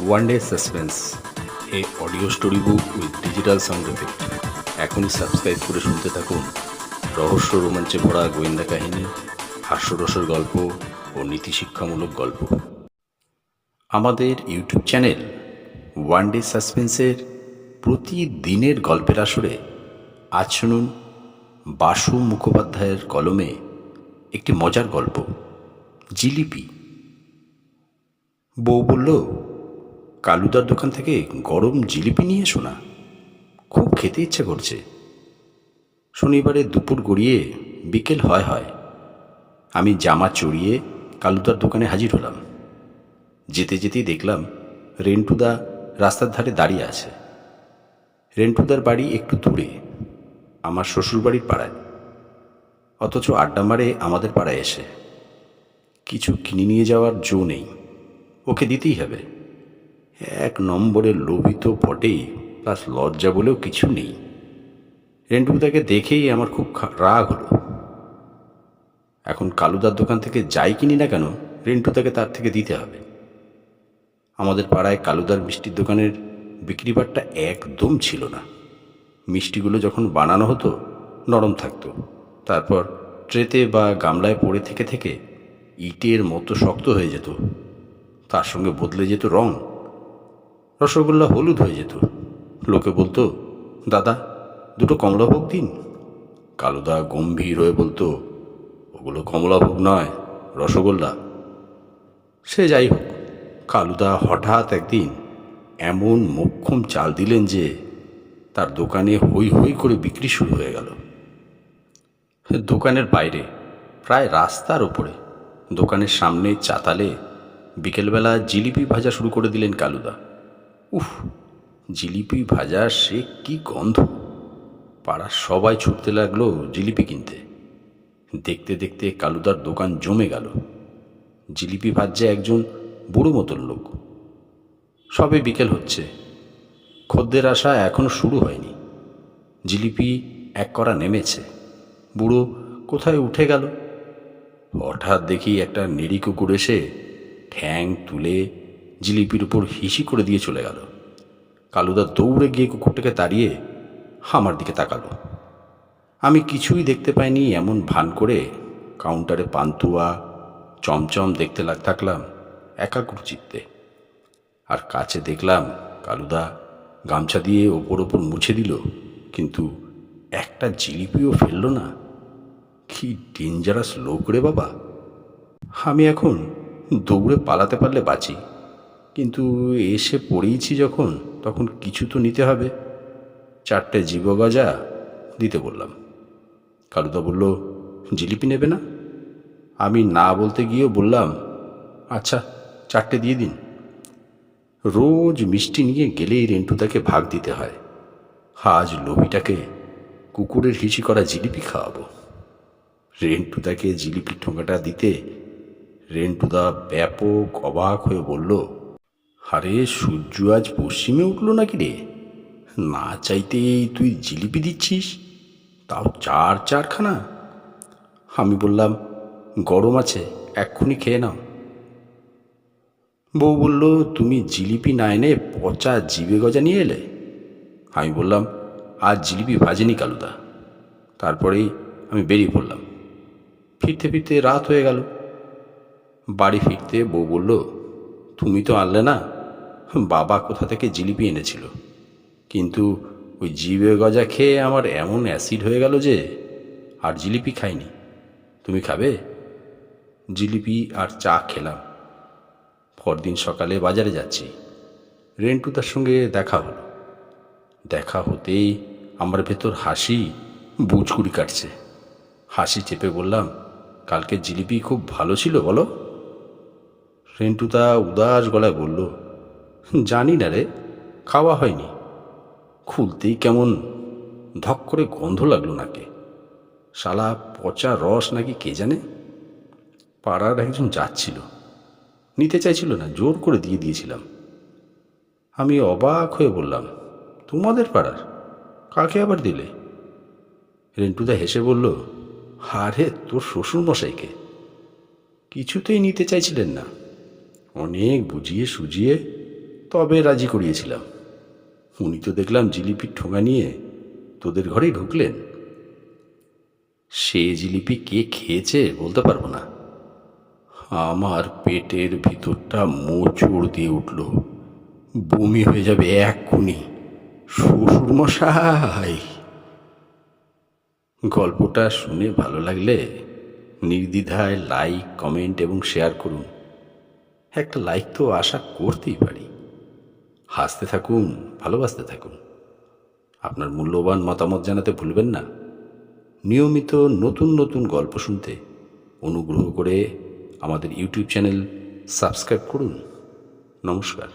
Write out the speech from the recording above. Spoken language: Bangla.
One day suspense a audio story book with digital sound effect এখনই সাবস্ক্রাইব করে শুনতে থাকুন। রহস্য রোমাঞ্চে ভরা গোয়েন্দা কাহিনী, হাস্যরসের গল্প ও নীতিশিক্ষামূলক গল্প। আমাদের ইউটিউব চ্যানেল ওয়ান ডে সাসপেন্সের প্রতিদিনের গল্পের আসরে আজ শুনুন বাসু মুখোপাধ্যায়ের কলমে একটি মজার গল্প, জিলিপি। বউ বলল কালুদার দোকান থেকে গরম জিলিপি নিয়ে এসো না খুব খেতে ইচ্ছে করছে। শনিবারে দুপুর গড়িয়ে বিকেল হয় হয়। আমি জামা চড়িয়ে কালুদার দোকানে হাজির হলাম। যেতে যেতেই দেখলাম রেন্টুদা রাস্তার ধারে দাঁড়িয়ে আছে। রেন্টুদার বাড়ি একটু দূরে, আমার শ্বশুরবাড়ির পাড়ায়। অথচ আড্ডা মারে আমাদের পাড়ায় এসে। কিছু কিনে নিয়ে যাওয়ার জো নেই। ওকে দিতেই হবে। এক নম্বরে লোভিত বটেই, প্লাস লজ্জা বলেও কিছু নেই। রেন্টুদাকে দেখেই আমার খুব রাগ হলো। এখন কালুদার দোকান থেকে যাই কিনি না কেন, রেন্টুদাকে তার থেকে দিতে হবে। আমাদের পাড়ায় কালুদার মিষ্টির দোকানের বিক্রিবারটা একদম ছিল না। মিষ্টিগুলো যখন বানানো হতো, নরম থাকতো। তারপর ট্রেতে বা গামলায় পড়ে থেকে থেকে ইটের মতো শক্ত হয়ে যেত। তার সঙ্গে বদলে যেত রং। রসগোল্লা হলুদ হয়ে যেত। লোকে বলতো, দাদা, দুটো কমলাভোগ দিন। কালুদা গম্ভীর হয়ে বলতো, ওগুলো কমলাভোগ নয়, রসগোল্লা। সে যাই হোক, কালুদা হঠাৎ একদিন এমন মোক্ষম চাল দিলেন যে তার দোকানে হই হই করে বিক্রি শুরু হয়ে গেল। দোকানের বাইরে, প্রায় রাস্তার ওপরে দোকানের সামনে চাতালে বিকেলবেলা জিলিপি ভাজা শুরু করে দিলেন কালুদা। উফ, জিলিপি ভাজা, সে কি গন্ধ। পাড়ার সবাই ছুটতে লাগল জিলিপি কিনতে। দেখতে দেখতে কালুদার দোকান জমে গেল। জিলিপি ভাজছে একজন বুড়ো মতন লোক। সবে বিকেল হচ্ছে। খদ্দের আসা এখনও শুরু হয়নি। জিলিপি এক করা নেমেছে। বুড়ো কোথায় উঠে গেল? হঠাৎ দেখি একটা নেড়ি কুকুর এসে ঠ্যাং তুলে জিলিপির উপর হিসি করে দিয়ে চলে গেল। কালুদা দৌড়ে গিয়ে কুকুরটাকে তাড়িয়ে আমার দিকে তাকালো। আমি কিছুই দেখতে পাইনি, এমন ভান করে কাউন্টারে পান্তুয়া, চমচম দেখতে থাকলাম একাগ্র চিত্তে আর কাছে দেখলাম কালুদা গামছা দিয়ে ওপর ওপর মুছে দিল, কিন্তু একটা জিলিপিও ফেলল না। কি ডেঞ্জারাস লোক রে বাবা। আমি এখন দৌড়ে পালাতে পারলে বাঁচি। কিন্তু এসে পড়েইছি যখন, তখন কিছু তো নিতে হবে। চারটে জীব গজা দিতে বললাম। কালুদা বলল, জিলিপি নেবে না? আমি না বলতে গিয়েও বললাম আচ্ছা চারটে দিয়ে দিন। রোজ মিষ্টি নিয়ে গেলেই রেন্টুদাকে ভাগ দিতে হয়। আজ লোভিটাকে কুকুরের হিসি করা জিলিপি খাওয়াবো। রেন্টুদাকে জিলিপির ঠোঙাটা দিতে রেন্টুদা ব্যাপক অবাক হয়ে বলল আরে, সূর্য আজ পশ্চিমে উঠল নাকি রে? না চাইতেই তুই জিলিপি দিচ্ছিস? তাও চার চারখানা। আমি বললাম, গরম আছে, এক্ষুনি খেয়ে নাও। বউ বলল, তুমি জিলিপি না এনে পচা জিবে গজা নিয়ে এলে? আমি বললাম, আজ জিলিপি ভাজেনি কালুদা। তারপরেই আমি বেরিয়ে পড়লাম। ফিরতে ফিরতে রাত হয়ে গেল। বাড়ি ফিরতে বউ বলল, তুমি তো আনলে না? বাবা কোথা থেকে জিলিপি এনেছিল? কিন্তু ওই জিবে গজা খেয়ে আমার এমন অ্যাসিড হয়ে গেল যে, আর জিলিপি খাইনি। তুমি খাবে? জিলিপি আর চা খেলাম। পরদিন সকালে বাজারে যাচ্ছি। রেন্টু তার সঙ্গে দেখা হলো। দেখা হতেই আমার ভেতর হাসি বুঝকুড়ি কাটছে। হাসি চেপে বললাম, কালকে জিলিপি খুব ভালো ছিল বলো? রেন্টুদা উদাস গলায় বলল জানি না রে, খাওয়া হয়নি। খুলতেই কেমন ধক করে গন্ধ লাগল নাকি। শালা পচা রস নাকি কে জানে? পাড়ার একজন যাচ্ছিল। নিতে চাইছিল না, জোর করে দিয়ে দিয়েছিলাম। আমি অবাক হয়ে বললাম, তোমাদের পাড়ার? কাকে আবার দিলে? রেন্টুদা হেসে বলল হারে তোর শ্বশুর মশাইকে কিছুতেই নিতে চাইছিলেন না। অনেক বুঝিয়ে সুজিয়ে তবে রাজি করিয়েছিলাম। উনি তো দেখলাম জিলিপির ঠোঙা নিয়ে তোদের ঘরেই ঢুকলেন। সে জিলিপি কে খেয়েছে বলতে পারব না। আমার পেটের ভিতরটা মোচড় দিয়ে উঠল। বমি হয়ে যাবে এক্ষুনি। শ্বশুর মশাই গল্পটা শুনে ভালো লাগলে নির্দ্বিধায় লাইক, কমেন্ট এবং শেয়ার করুন। একটা লাইক তো আশা করতেই পারি। হাসতে থাকুন, ভালোবাসতে থাকুন। আপনার মূল্যবান মতামত জানাতে ভুলবেন না। নিয়মিত নতুন নতুন গল্প শুনতে অনুগ্রহ করে আমাদের ইউটিউব চ্যানেল সাবস্ক্রাইব করুন। নমস্কার।